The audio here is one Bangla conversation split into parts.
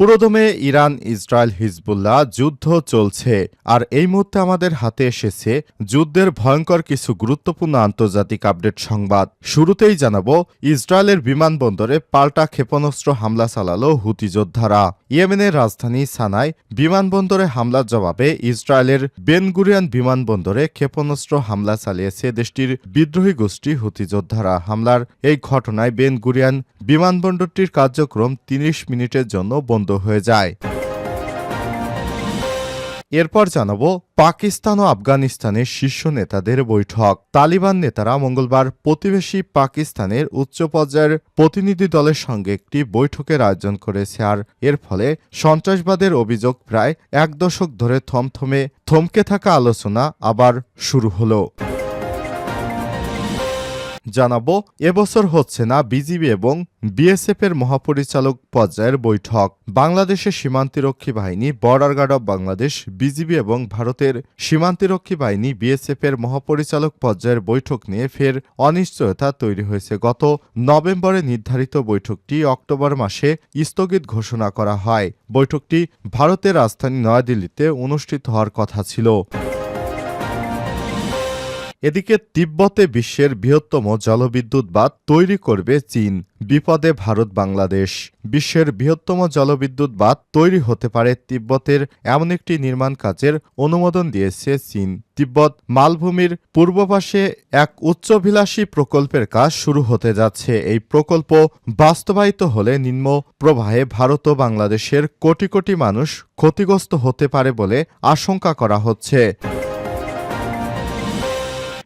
পুরোদমে ইরান, ইসরায়েল, হিজবুল্লাহ যুদ্ধ চলছে আর এই মুহূর্তে আমাদের হাতে এসেছে যুদ্ধের ভয়ঙ্কর কিছু গুরুত্বপূর্ণ আন্তর্জাতিক আপডেট সংবাদ। শুরুতেই জানাব, ইসরায়েলের বিমানবন্দরে পাল্টা ক্ষেপণাস্ত্র হামলা চালালো হুতি যোদ্ধারা। ইয়েমেনের রাজধানী সানায় বিমানবন্দরে হামলার জবাবে ইসরায়েলের বেনগুরিয়ান বিমানবন্দরে ক্ষেপণাস্ত্র হামলা চালিয়েছে দেশটির বিদ্রোহী গোষ্ঠী হুতি যোদ্ধারা। হামলার এই ঘটনায় বেনগুরিয়ান বিমানবন্দরটির কার্যক্রম তিরিশ মিনিটের জন্য বন্ধ হয়ে যায়। এরপর জানাব পাকিস্তান ও আফগানিস্তানের শীর্ষ নেতাদের বৈঠক। তালিবান নেতারা মঙ্গলবার প্রতিবেশী পাকিস্তানের উচ্চ পর্যায়ের প্রতিনিধি দলের সঙ্গে একটি বৈঠকের আয়োজন করেছে আর এর ফলে সন্ত্রাসবাদের অভিযোগ প্রায় এক দশক ধরে থমথমে থমকে থাকা আলোচনা আবার শুরু হলো। জানাব, এবছর হচ্ছে না বিজিবি এবং বিএসএফ এর মহাপরিচালক পর্যায়ের বৈঠক। বাংলাদেশের সীমান্তিরক্ষী বাহিনী, border guard of Bangladesh, BGB এবং ভারতের সীমান্তিরক্ষী বাহিনী বিএসএফ এর মহাপরিচালক পর্যায়ের বৈঠক নিয়ে ফের অনিশ্চয়তা তৈরি হয়েছে। গত নভেম্বরে নির্ধারিত বৈঠকটি অক্টোবর মাসে স্থগিত ঘোষণা করা হয়। বৈঠকটি ভারতের রাজধানী নয়াদিল্লিতে অনুষ্ঠিত হওয়ার কথা ছিল। এদিকে তিব্বতে বিশ্বের বৃহত্তম জলবিদ্যুৎ বাঁধ তৈরি করবে চীন। বিপদে ভারত, বাংলাদেশ। বিশ্বের বৃহত্তম জলবিদ্যুৎ বাঁধ তৈরি হতে পারে তিব্বতের এমন একটি নির্মাণ কাজের অনুমোদন দিয়েছে চীন। তিব্বত মালভূমির পূর্ব পাশে এক উচ্চভিলাষী প্রকল্পের কাজ শুরু হতে যাচ্ছে। এই প্রকল্প বাস্তবায়িত হলে নিম্ন প্রবাহে ভারত ও বাংলাদেশের কোটি কোটি মানুষ ক্ষতিগ্রস্ত হতে পারে বলে আশঙ্কা করা হচ্ছে।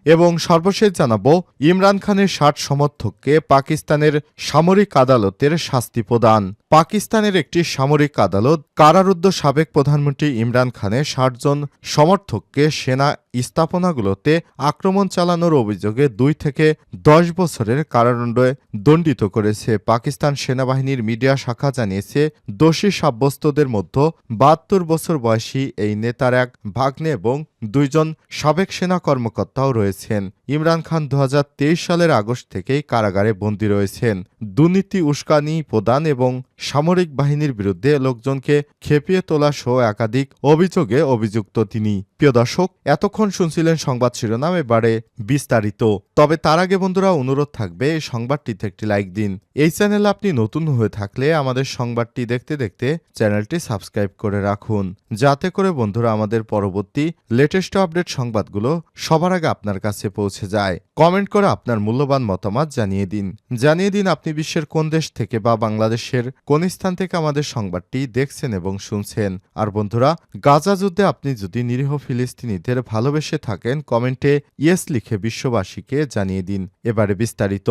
এবং সর্বশেষ জানাব, ইমরান খানের ষাট সমর্থককে পাকিস্তানের সামরিক আদালতের শাস্তি প্রদান। পাকিস্তানের একটি সামরিক আদালত কারারুদ্ধ সাবেক প্রধানমন্ত্রী ইমরান খানের ষাটজন সমর্থককে সেনা স্থাপনাগুলোতে আক্রমণ চালানোর অভিযোগে দুই থেকে দশ বছরের কারাদণ্ডে দণ্ডিত করেছে। পাকিস্তান সেনাবাহিনীর মিডিয়া শাখা জানিয়েছে, দোষী সাব্যস্তদের মধ্যে বাহাত্তর বছর বয়সী এই নেতার এক ভাগ্নে এবং দুইজন সাবেক সেনা কর্মকর্তাও রয়েছেন। ইমরান খান দু হাজার তেইশ সালের আগস্ট থেকেই কারাগারে বন্দী রয়েছেন। দুর্নীতি, উস্কানি প্রদান এবং সামরিক বাহিনীর বিরুদ্ধে লোকজনকে খেপিয়ে তোলা সহ একাধিক অভিযোগে অভিযুক্ত তিনি। প্রিয় দর্শক, এতক্ষণ শুনছিলেন সংবাদ শিরোনাম, এবারে বিস্তারিত। তবে তার আগে বন্ধুরা অনুরোধ থাকবে, এই সংবাদটিতে একটি লাইক দিন। এই চ্যানেলে আপনি নতুন হয়ে থাকলে আমাদের সংবাদটি দেখতে দেখতে চ্যানেলটি সাবস্ক্রাইব করে রাখুন। যাতে করে বন্ধুরা আমাদের পরবর্তী লেটেস্ট আপডেট সংবাদগুলো সবার আগে আপনার কাছে পৌঁছে যায়। কমেন্ট করে আপনার মূল্যবান মতামত জানিয়ে দিন। জানিয়ে দিন আপনি বিশ্বের কোন দেশ থেকে বা বাংলাদেশের কোন স্থান থেকে আমাদের সংবাদটি দেখছেন এবং শুনছেন। আর বন্ধুরা, গাজা যুদ্ধে আপনি যদি নিরীহ ফিলিস্তিনিদের ভালোবেসে থাকেন কমেন্টে ইয়েস লিখে বিশ্ববাসীকে জানিয়ে দিন। এবারে বিস্তারিত।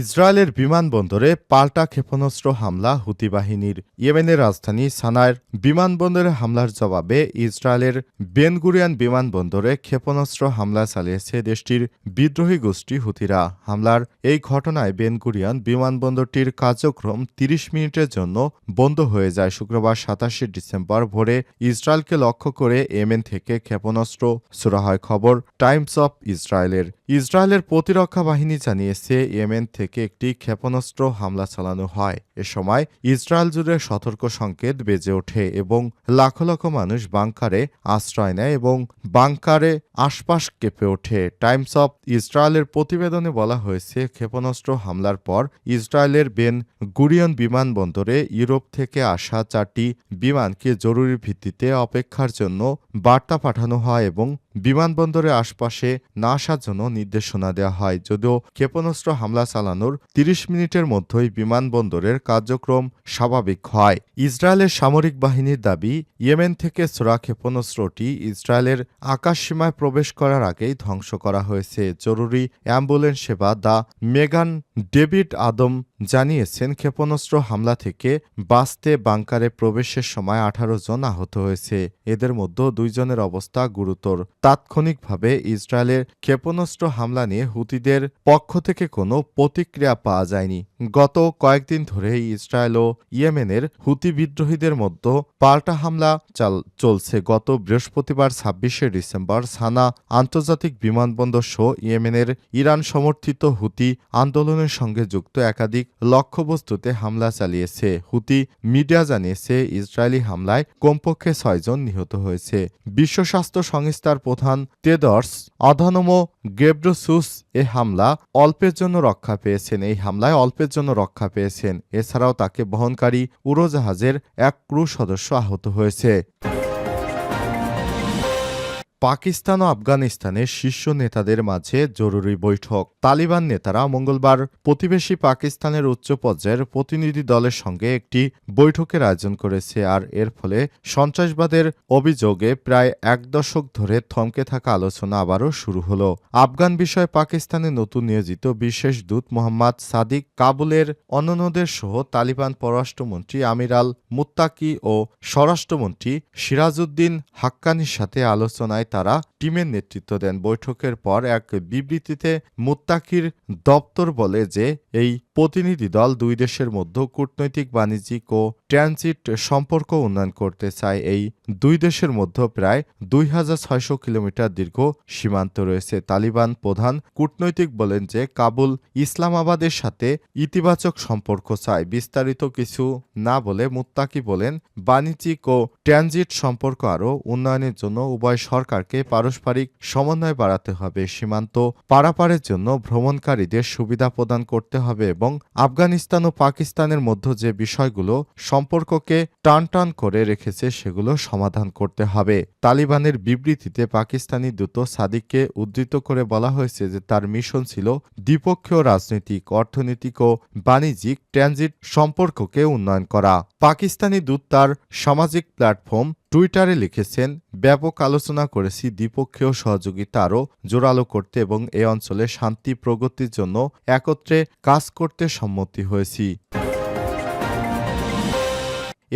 ইসরায়েলের বিমানবন্দরে পাল্টা ক্ষেপণাস্ত্র হামলা হুতি বাহিনীর ইয়েমেনের রাজধানী সানায়ের বিমানবন্দরে হামলার জবাবে ইসরায়েলের বেনগুরিয়ান বিমানবন্দরে ক্ষেপণাস্ত্র হামলা চালিয়েছে দেশটির বিদ্রোহী গোষ্ঠী হুতিরা। হামলার এই ঘটনায় বেনগুরিয়ান বিমানবন্দরটির কার্যক্রম তিরিশ মিনিটের জন্য বন্ধ হয়ে যায়। শুক্রবার সাতাশে ডিসেম্বর ভোরে ইসরায়েলকে লক্ষ্য করে এমেন থেকে ক্ষেপণাস্ত্র ছোড়া হয় খবর টাইমস অফ ইসরায়েলের ইসরায়েলের প্রতিরক্ষা বাহিনী জানিয়েছে, ইয়েমেন থেকে একটি ক্ষেপণাস্ত্র হামলা চালানো হয়। এ সময় ইসরায়েল জুড়ে সতর্ক সংকেত বেজে ওঠে এবং লাখ লাখ মানুষ বাংকারে আশ্রয় নেয় এবং বাংকারে আশপাশ কেঁপে ওঠে। টাইমস অফ ইসরায়েলের প্রতিবেদনে বলা হয়েছে, ক্ষেপণাস্ত্র হামলার পর ইসরায়েলের বেন গুরিয়ন বিমানবন্দরে ইউরোপ থেকে আসা চারটি বিমানকে জরুরি ভিত্তিতে অপেক্ষার জন্য বার্তা পাঠানো হয় এবং বিমানবন্দরের আশপাশে না আসার জন্য নির্দেশনা দেওয়া হয়। যদিও ক্ষেপণাস্ত্র হামলা চালানোর তিরিশ মিনিটের মধ্যেই বিমানবন্দরের কার্যক্রম স্বাভাবিক হয়। ইসরায়েলের সামরিক বাহিনীর দাবি, ইয়েমেন থেকে ছোড়া ক্ষেপণাস্ত্রটি ইসরায়েলের আকাশসীমায় প্রবেশ করার আগেই ধ্বংস করা হয়েছে। জরুরি অ্যাম্বুলেন্স সেবা দ্য মেগান ডেভিড আদম জানিয়েছেন, ক্ষেপণাস্ত্র হামলা থেকে বাঁচতে বাংকারে প্রবেশের সময় আঠারো জন আহত হয়েছে। এদের মধ্যে দুইজনের অবস্থা গুরুতর। তাৎক্ষণিকভাবে ইসরায়েলের ক্ষেপণাস্ত্র হামলা নিয়ে হুতিদের পক্ষ থেকে কোনো প্রতিক্রিয়া পাওয়া যায়নি। গত কয়েকদিন ধরে ইসরায়েল ও ইয়েমেনের হুতি বিদ্রোহীদের মধ্যে পাল্টা হামলা চাল চলছে। গত বৃহস্পতিবার ছাব্বিশে ডিসেম্বর সানা আন্তর্জাতিক বিমানবন্দর সহ ইয়েমেনের ইরান সমর্থিত হুতি আন্দোলনের সঙ্গে যুক্ত একাধিক লক্ষ্যবস্তুতে হামলা চালিয়েছে। হুতি মিডিয়া জানিয়েছে, ইসরায়েলি হামলায় কমপক্ষে ছয়জন নিহত হয়েছে। বিশ্ব স্বাস্থ্য সংস্থার প্রধান টেডর্স আধানম গেব্রসুস এ হামলা অল্পের জন্য রক্ষা পেয়েছেন। এই হামলায় অল্পের জন্য রক্ষা পেয়েছেন। এছাড়াও তাকে বহনকারী উড়োজাহাজের এক ক্রু সদস্য আহত হয়েছে। পাকিস্তান ও আফগানিস্তানের শীর্ষ নেতাদের মাঝে জরুরি বৈঠক। তালিবান নেতারা মঙ্গলবার প্রতিবেশী পাকিস্তানের উচ্চ পর্যায়ের প্রতিনিধি দলের সঙ্গে একটি বৈঠকের আয়োজন করেছে আর এর ফলে সন্ত্রাসবাদের অভিযোগে প্রায় এক দশক ধরে থমকে থাকা আলোচনা আবারও শুরু হল। আফগান বিষয়ে পাকিস্তানে নতুন নিয়োজিত বিশেষ দূত মোহাম্মদ সাদিক কাবুলের অন্যান্যদের সহ তালিবান পররাষ্ট্রমন্ত্রী আমির আল মুত্তাকি ও স্বরাষ্ট্রমন্ত্রী সিরাজউদ্দিন হাক্কানির সাথে আলোচনায় তারা টিমের নেতৃত্ব দেন। বৈঠকের পর এক বিবৃতিতে মুত্তাকির দপ্তর বলে যে এই প্রতিনিধি দল দুই দেশের মধ্যে কূটনৈতিক, বাণিজ্যিক ও ট্রানজিট সম্পর্ক উন্নয়ন করতে চায়। এই দুই দেশের মধ্যে প্রায় দুই হাজার ছয়শো কিলোমিটার দীর্ঘ সীমান্ত রয়েছে। তালিবান প্রধান কূটনৈতিক বলেন যে, কাবুল ইসলামাবাদের সাথে ইতিবাচক সম্পর্ক চায়। বিস্তারিত কিছু না বলে মুত্তাকি বলেন, বাণিজ্যিক ও ট্রানজিট সম্পর্ক আরও উন্নয়নের জন্য উভয় সরকারকে পারস্পরিক সমন্বয় বাড়াতে হবে। সীমান্ত পারাপারের জন্য ভ্রমণকারীদের সুবিধা প্রদান করতে হবে এবং আফগানিস্তান ও পাকিস্তানের মধ্যে যে বিষয়গুলো সম্পর্ককে টান টান করে রেখেছে সেগুলো সমাধান করতে হবে। তালিবানের বিবৃতিতে পাকিস্তানি দূত সাদিককে উদ্ধৃত করে বলা হয়েছে যে তার মিশন ছিল দ্বিপক্ষীয় রাজনৈতিক, অর্থনৈতিক ও বাণিজ্যিক ট্রানজিট সম্পর্ককে উন্নয়ন করা। পাকিস্তানি দূত তার সামাজিক প্ল্যাটফর্ম টুইটারে লিখেছেন, ব্যাপক আলোচনা করেছি দ্বিপক্ষীয় সহযোগিতা আরও জোরালো করতে এবং এ অঞ্চলে শান্তি প্রগতির জন্য একত্রে কাজ করতে সম্মতি হয়েছি।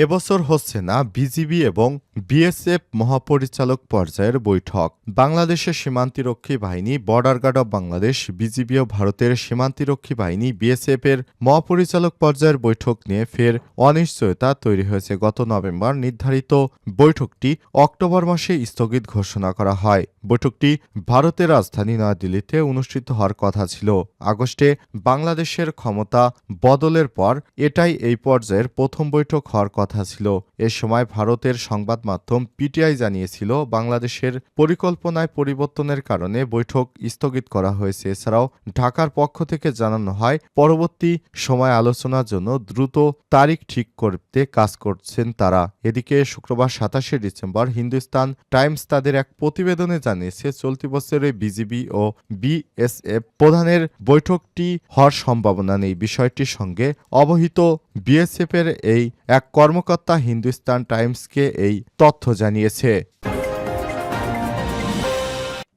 এবছর হচ্ছে না বিজিবি এবং বিএসএফ মহাপরিচালক পর্যায়ের বৈঠক। বাংলাদেশের সীমান্তিরক্ষী বাহিনী border guard of Bangladesh BGB ও ভারতের সীমান্তিরক্ষী বাহিনী, বিএসএফ এর মহাপরিচালক পর্যায়ের বৈঠক নিয়ে ফের অনিশ্চয়তা তৈরি হয়েছে। গত নভেম্বর নির্ধারিত বৈঠকটি অক্টোবর মাসে স্থগিত ঘোষণা করা হয়। বৈঠকটি ভারতের রাজধানী নয়াদিল্লিতে অনুষ্ঠিত হওয়ার কথা ছিল। আগস্টে বাংলাদেশের ক্ষমতা বদলের পর এটাই এই পর্যায়ের প্রথম বৈঠক হওয়ার কথা ছিল। এ সময় ভারতের সংবাদ মাধ্যম পিটিআই জানিয়েছিল, বাংলাদেশের পরিকল্পনায় পরিবর্তনের কারণে বৈঠক স্থগিত করা হয়েছে। এছাড়াও ঢাকার পক্ষ থেকে জানানো হয়, পরবর্তী সময় আলোচনার জন্য দ্রুত তারিখ ঠিক করতে কাজ করছেন তারা। এদিকে শুক্রবার সাতাশে ডিসেম্বর হিন্দুস্তান টাইমস তাদের এক প্রতিবেদনে জানিয়েছে, চলতি বছরে বিজিবি ও বিএসএফ প্রধানের বৈঠকটি হওয়ার সম্ভাবনা নেই। বিষয়টির সঙ্গে অবহিত বিএসএফ এর এই এক কর্মকর্তা হিন্দুস্তান টাইমসকে এই তথ্য জানিয়েছে।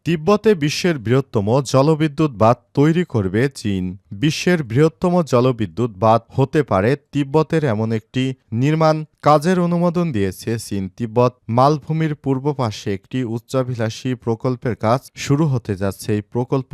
তিব্বতে বিশ্বের বৃহত্তম জলবিদ্যুৎ বাঁধ তৈরি করবে চীন। বিশ্বের বৃহত্তম জলবিদ্যুৎ বাঁধ হতে পারে তিব্বতের এমন একটি নির্মাণ কাজের অনুমোদন দিয়েছে চীন। তিব্বত মালভূমির পূর্ব পাশে একটি উচ্চাভিলাষী প্রকল্পের কাজ শুরু হতে যাচ্ছে। এই প্রকল্প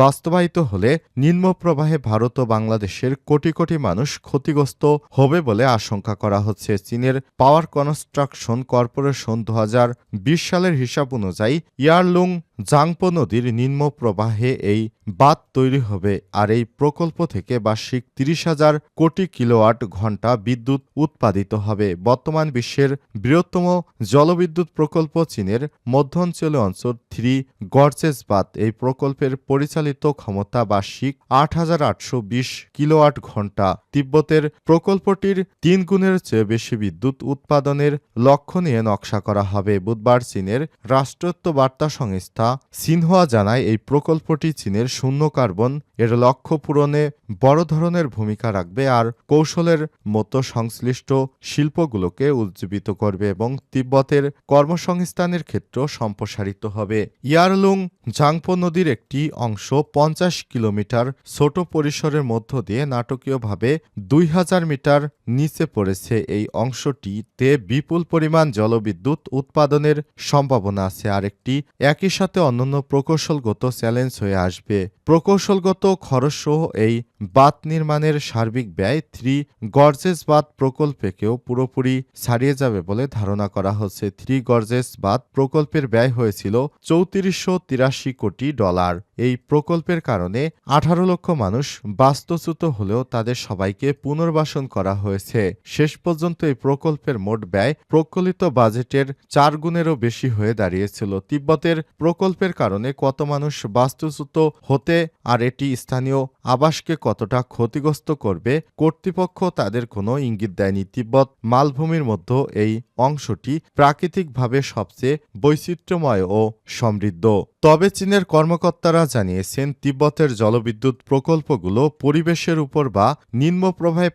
বাস্তবায়িত হলে নিম্নপ্রবাহে ভারত ও বাংলাদেশের কোটি কোটি মানুষ ক্ষতিগ্রস্ত হবে বলে আশঙ্কা করা হচ্ছে। চীনের পাওয়ার কনস্ট্রাকশন কর্পোরেশন দু হাজার বিশ সালের হিসাব অনুযায়ী ইয়ারলুং জাংপো নদীর নিম্ন প্রবাহে এই বাঁধ তৈরি হবে। আর এই প্রকল্প থেকে বার্ষিক তিরিশ হাজার কোটি কিলোওয়াট ঘণ্টা বিদ্যুৎ উৎপাদিত হবে। বর্তমান বিশ্বের বৃহত্তম জলবিদ্যুৎ প্রকল্প চীনের মধ্যাঞ্চলে অঞ্চল থ্রি গর্জেস বাঁধ। এই প্রকল্পের পরিচালিত ক্ষমতা বার্ষিক আট হাজার আটশো বিশ কিলোওয়াট ঘণ্টা। তিব্বতের প্রকল্পটির তিন গুণের চেয়ে বেশি বিদ্যুৎ উৎপাদনের লক্ষ্য নিয়ে নকশা করা হবে। বুধবার চীনের রাষ্ট্রত্ব বার্তা সংস্থা সিনহুয়া জানায়, এই প্রকল্পটি চীনের শূন্য কার্বন এর লক্ষ্য পূরণে বড় ধরনের ভূমিকা রাখবে আর কৌশলের মতো সংশ্লিষ্ট শিল্পগুলোকে উজ্জীবিত করবে এবং তিব্বতের কর্মসংস্থানের ক্ষেত্র সম্প্রসারিত হবে। ইয়ারলুং জাংপো নদীর একটি অংশ পঞ্চাশ কিলোমিটার ছোট পরিসরের মধ্য দিয়ে নাটকীয়ভাবে দুই হাজার মিটার নিচে পড়েছে। এই অংশটিতে বিপুল পরিমাণ জলবিদ্যুৎ উৎপাদনের সম্ভাবনা আছে আর একটি একই সাথে অন্যান্য প্রকৌশলগত চ্যালেঞ্জ হয়ে আসবে। প্রকৌশলগত খরচসহ এই বাঁধ নির্মাণের সার্বিক ব্যয় থ্রি গর্জেস বাঁধ প্রকল্পেকেও পুরোপুরি ছাড়িয়ে যাবে বলে ধারণা করা হচ্ছে। থ্রি গর্জেস বাঁধ প্রকল্পের ব্যয় হয়েছিল চৌত্রিশশো তিরাশি কোটি ডলার। এই প্রকল্পের কারণে আঠারো লক্ষ মানুষ বাস্তুচ্যুত হলেও তাদের সবাইকে পুনর্বাসন করা হয়েছে। শেষ পর্যন্ত এই প্রকল্পের মোট ব্যয় প্রকলিত বাজেটের চার গুণেরও বেশি হয়ে দাঁড়িয়েছিল। তিব্বতের প্রকল্পের কারণে কত মানুষ বাস্তুচ্যুত হতে আর এটি স্থানীয় আবাসকে কতটা ক্ষতিগ্রস্ত করবে, কর্তৃপক্ষ তাদের কোনো ইঙ্গিত দেয়নি। তিব্বত মালভূমির মধ্যে এই অংশটি প্রাকৃতিকভাবে সবচেয়ে বৈচিত্র্যময় ও সমৃদ্ধ। তবে চীনের কর্মকর্তারা জানিয়েছেন, তিব্বতের জলবিদ্যুৎ প্রকল্পগুলো পরিবেশের উপর বা নিম্ন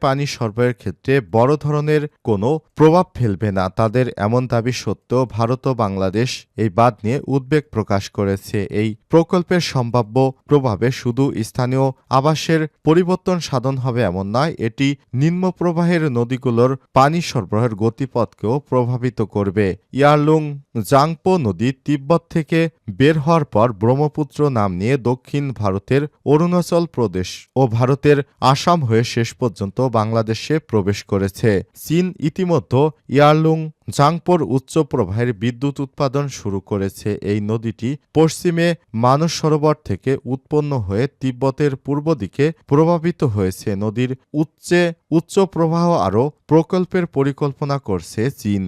পানি সরবরাহের ক্ষেত্রে বড় ধরনের কোনো প্রভাব ফেলবে না। তাদের এমন দাবি সত্ত্বেও ভারত ও বাংলাদেশ এই বাদ নিয়ে উদ্বেগ প্রকাশ করেছে। এই প্রকল্পের সম্ভাব্য প্রভাবে শুধু স্থানীয় আবাসের পরিবর্তন সাধন হবে এমন নয়, এটি নিম্ন প্রবাহের নদীগুলোর পানি সরবরাহের গতিপথকেও প্রভাবিত করবে। ইয়ারলুং জাংপো নদী তিব্বত থেকে বের হওয়ার পর ব্রহ্মপুত্র নাম নিয়ে দক্ষিণ ভারতের অরুণাচল প্রদেশ ও ভারতের আসাম হয়ে শেষ পর্যন্ত বাংলাদেশে প্রবেশ করেছে। চীন ইতিমধ্যে ইয়ারলুং জাংপোর উচ্চ প্রবাহের বিদ্যুৎ উৎপাদন শুরু করেছে। এই নদীটি পশ্চিমে মানস সরোবর থেকে উৎপন্ন হয়ে তিব্বতের পূর্ব দিকে প্রভাবিত হয়েছে। নদীর উচ্চে উচ্চ প্রবাহ আরও প্রকল্পের পরিকল্পনা করছে চীন।